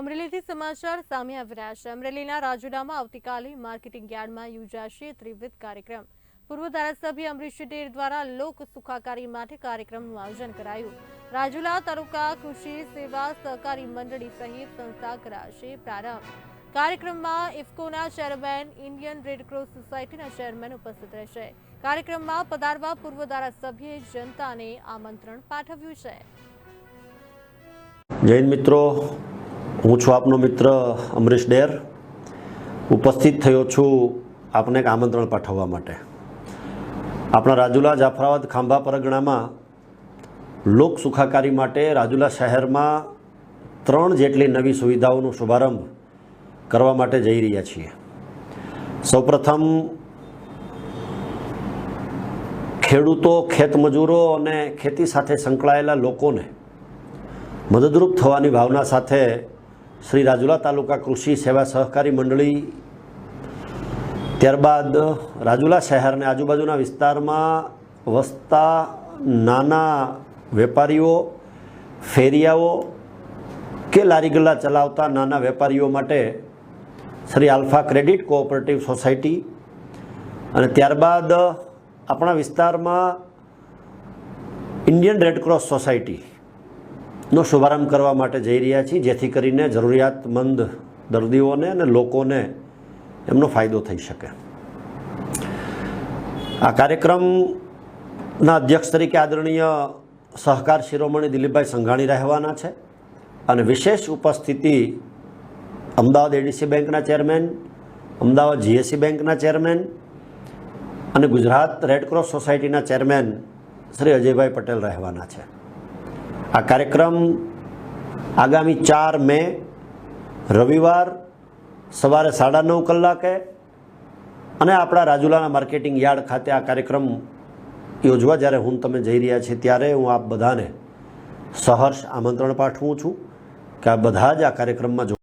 અમરેલીથી સમાચાર સામે આવી રહ્યા છે. અમરેલીના રાજુલામાં આવતીકાલે માર્કેટિંગ યાર્ડમાં યોજાશે ત્રિવિધ કાર્યક્રમ. પૂર્વ ધારાસભ્ય અમરીશ ડેર દ્વારા લોક સુખાકારી માટે કાર્યક્રમનું આયોજન કરાયું. રાજુલા તાલુકા કૃષિ સેવા સહકારી મંડળી સહિત સંસ્થા કરાશે પ્રારંભ. કાર્યક્રમમાં ઇફકોના ચેરમેન, ઇન્ડિયન રેડક્રોસ સોસાયટીના ચેરમેન ઉપસ્થિત રહેશે. કાર્યક્રમમાં પધારવા પૂર્વ ધારાસભ્યએ જનતાને આમંત્રણ પાઠવ્યું છે. જૈન મિત્રો હું છું આપનો મિત્ર અમરીશ ડેર. ઉપસ્થિત થયો છું આપને એક આમંત્રણ પાઠવવા માટે. આપણા રાજુલા જાફરાબાદ ખાંભા પરગણામાં લોક સુખાકારી માટે રાજુલા શહેરમાં ત્રણ જેટલી નવી સુવિધાઓનો શુભારંભ કરવા માટે જઈ રહ્યા છીએ. સૌપ્રથમ ખેડૂતો, ખેતમજૂરો અને ખેતી સાથે સંકળાયેલા લોકોને મદદરૂપ થવાની ભાવના સાથે શ્રી રાજુલા તાલુકા કૃષિ સેવા સહકારી મંડળી ત્યારબાદ રાજુલા શહેરને આજુબાજુના વિસ્તારમાં વસતા નાના વેપારીઓ, ફેરિયાઓ કે લારી ગલ્લા ચલાવતા નાના વેપારીઓ માટે Shri alpha credit cooperative society અને ત્યારબાદ આપણા વિસ્તારમાં ઇન્ડિયન રેડક્રોસ સોસાયટી નો શુભારંભ કરવા માટે જઈ રહ્યા છીએ, જેથી કરીને જરૂરિયાતમંદ દર્દીઓને અને લોકોને એમનો ફાયદો થઈ શકે. આ કાર્યક્રમના અધ્યક્ષ તરીકે આદરણીય સહકાર શિરોમણી દિલીપભાઈ સંઘાણી રહેવાના છે અને વિશેષ ઉપસ્થિતિ અમદાવાદ એડીસી બેંકના ચેરમેન, અમદાવાદ જીએસસી બેંકના ચેરમેન અને ગુજરાત રેડક્રોસ સોસાયટીના ચેરમેન શ્રી અજયભાઈ પટેલ રહેવાના છે. આ કાર્યક્રમ આગામી ચાર મે, રવિવાર સવારે સાડા નવ કલાકે અને આપણા રાજુલાના માર્કેટિંગ યાર્ડ ખાતે આ કાર્યક્રમ યોજવા જ્યારે હું તમે જઈ રહ્યા છીએ ત્યારે હું આપ બધાને સહર્ષ આમંત્રણ પાઠવું છું કે આ બધા જ આ કાર્યક્રમમાં